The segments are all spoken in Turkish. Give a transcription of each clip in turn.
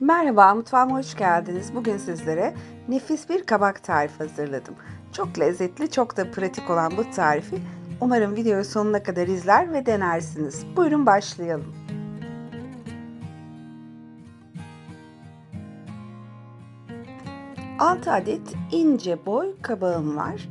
Merhaba, mutfağıma hoş geldiniz. Bugün sizlere nefis bir kabak tarifi hazırladım. Çok lezzetli, çok da pratik olan bu tarifi umarım videoyu sonuna kadar izler ve denersiniz. Buyurun başlayalım. Altı adet ince boy kabağım var.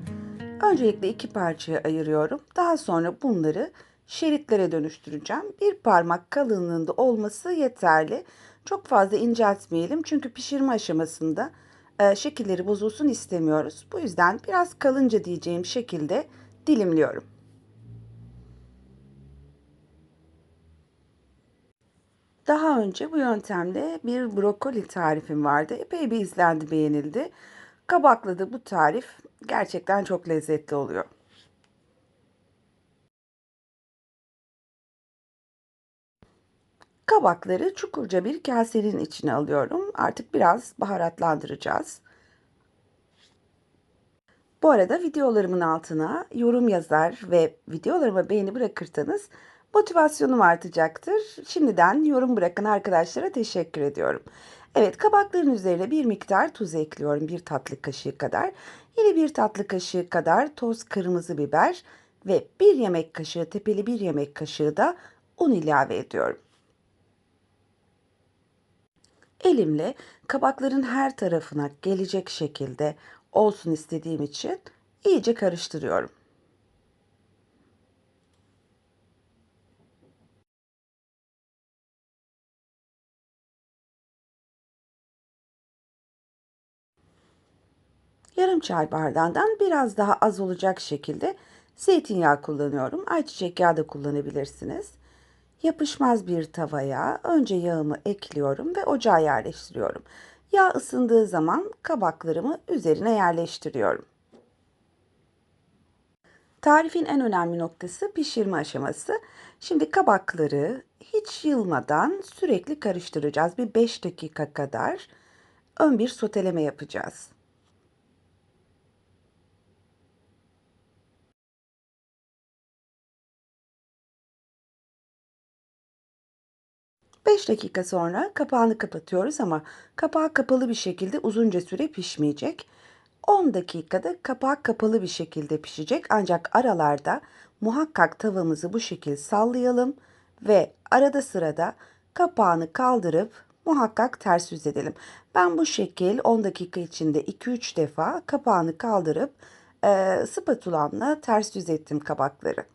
Öncelikle iki parçaya ayırıyorum. Daha sonra bunları şeritlere dönüştüreceğim. Bir parmak kalınlığında olması yeterli. Çok fazla inceltmeyelim çünkü pişirme aşamasında e, şekilleri bozulsun istemiyoruz. Bu yüzden biraz kalınca diyeceğim şekilde dilimliyorum. Daha önce bu yöntemle bir brokoli tarifim vardı. Epey bir izlendi, beğenildi. Kabaklı da bu tarif gerçekten çok lezzetli oluyor. Kabakları çukurca bir kasenin içine alıyorum. Artık biraz baharatlandıracağız. Bu arada videolarımın altına yorum yazar ve videolarıma beğeni bırakırsanız motivasyonum artacaktır. Şimdiden yorum bırakan arkadaşlara teşekkür ediyorum. Evet kabakların üzerine bir miktar tuz ekliyorum. Bir tatlı kaşığı kadar. Yine bir tatlı kaşığı kadar toz kırmızı biber ve bir yemek kaşığı tepeli bir yemek kaşığı da un ilave ediyorum. Elimle kabakların her tarafına gelecek şekilde olsun istediğim için iyice karıştırıyorum. Yarım çay bardağından biraz daha az olacak şekilde zeytinyağı kullanıyorum. Ayçiçek yağı da kullanabilirsiniz. Yapışmaz bir tavaya önce yağımı ekliyorum ve ocağa yerleştiriyorum. Yağ ısındığı zaman kabaklarımı üzerine yerleştiriyorum. Tarifin en önemli noktası pişirme aşaması. Şimdi kabakları hiç yılmadan sürekli karıştıracağız. Bir 5 dakika kadar ön bir soteleme yapacağız. 5 dakika sonra kapağını kapatıyoruz ama kapağı kapalı bir şekilde uzunca süre pişmeyecek. 10 dakikada kapağı kapalı bir şekilde pişecek ancak aralarda muhakkak tavamızı bu şekilde sallayalım ve arada sırada kapağını kaldırıp muhakkak ters yüz edelim. Ben bu şekil 10 dakika içinde 2-3 defa kapağını kaldırıp e, spatulamla ters yüz ettim kabakları.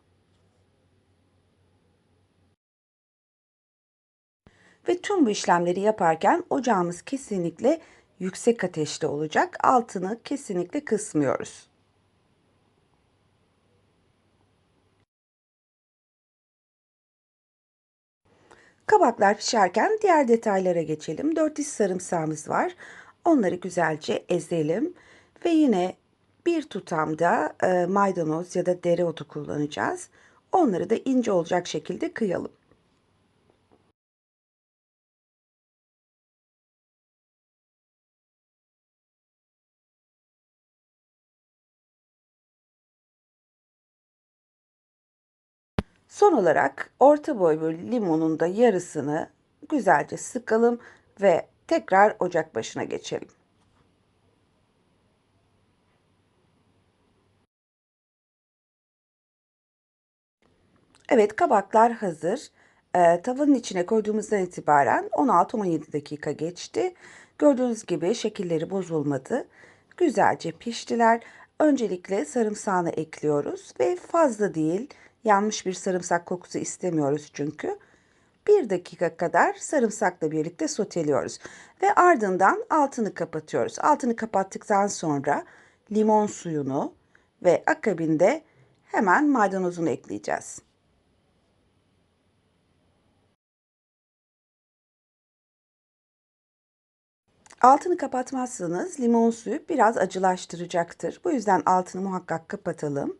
Ve tüm bu işlemleri yaparken ocağımız kesinlikle yüksek ateşte olacak. Altını kesinlikle kısmıyoruz. Kabaklar pişerken diğer detaylara geçelim. 4 diş sarımsağımız var. Onları güzelce ezelim ve yine bir tutamda e, maydanoz ya da dereotu kullanacağız. Onları da ince olacak şekilde kıyalım. Son olarak orta boy bir limonun da yarısını güzelce sıkalım ve tekrar ocak başına geçelim. Evet kabaklar hazır. Ee, tavanın içine koyduğumuzdan itibaren 16-17 dakika geçti. Gördüğünüz gibi şekilleri bozulmadı. Güzelce piştiler. Öncelikle sarımsağını ekliyoruz ve fazla değil Yanmış bir sarımsak kokusu istemiyoruz çünkü. Bir dakika kadar sarımsakla birlikte soteliyoruz. Ve ardından altını kapatıyoruz. Altını kapattıktan sonra limon suyunu ve akabinde hemen maydanozunu ekleyeceğiz. Altını kapatmazsanız limon suyu biraz acılaştıracaktır. Bu yüzden altını muhakkak kapatalım.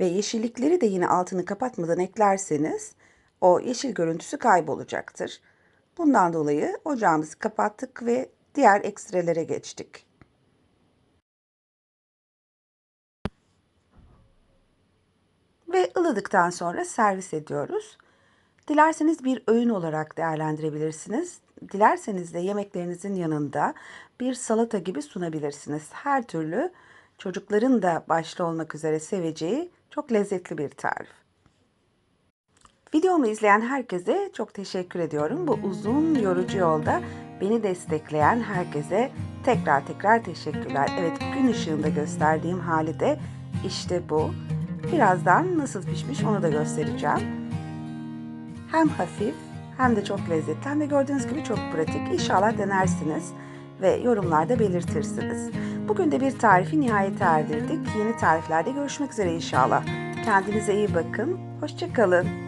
Ve yeşillikleri de yine altını kapatmadan eklerseniz o yeşil görüntüsü kaybolacaktır. Bundan dolayı ocağımızı kapattık ve diğer ekstrelere geçtik. Ve ılıdıktan sonra servis ediyoruz. Dilerseniz bir öğün olarak değerlendirebilirsiniz. dilerseniz de yemeklerinizin yanında bir salata gibi sunabilirsiniz. Her türlü çocukların da başta olmak üzere seveceği çok lezzetli bir tarif. Videomu izleyen herkese çok teşekkür ediyorum. Bu uzun yorucu yolda beni destekleyen herkese tekrar tekrar teşekkürler. Evet gün ışığında gösterdiğim hali de işte bu. Birazdan nasıl pişmiş onu da göstereceğim. Hem hafif hem de çok lezzetli hem de gördüğünüz gibi çok pratik. İnşallah denersiniz ve yorumlarda belirtirsiniz. Bugün de bir tarifi nihayete erdirdik. Yeni tariflerde görüşmek üzere inşallah. Kendinize iyi bakın. Hoşçakalın.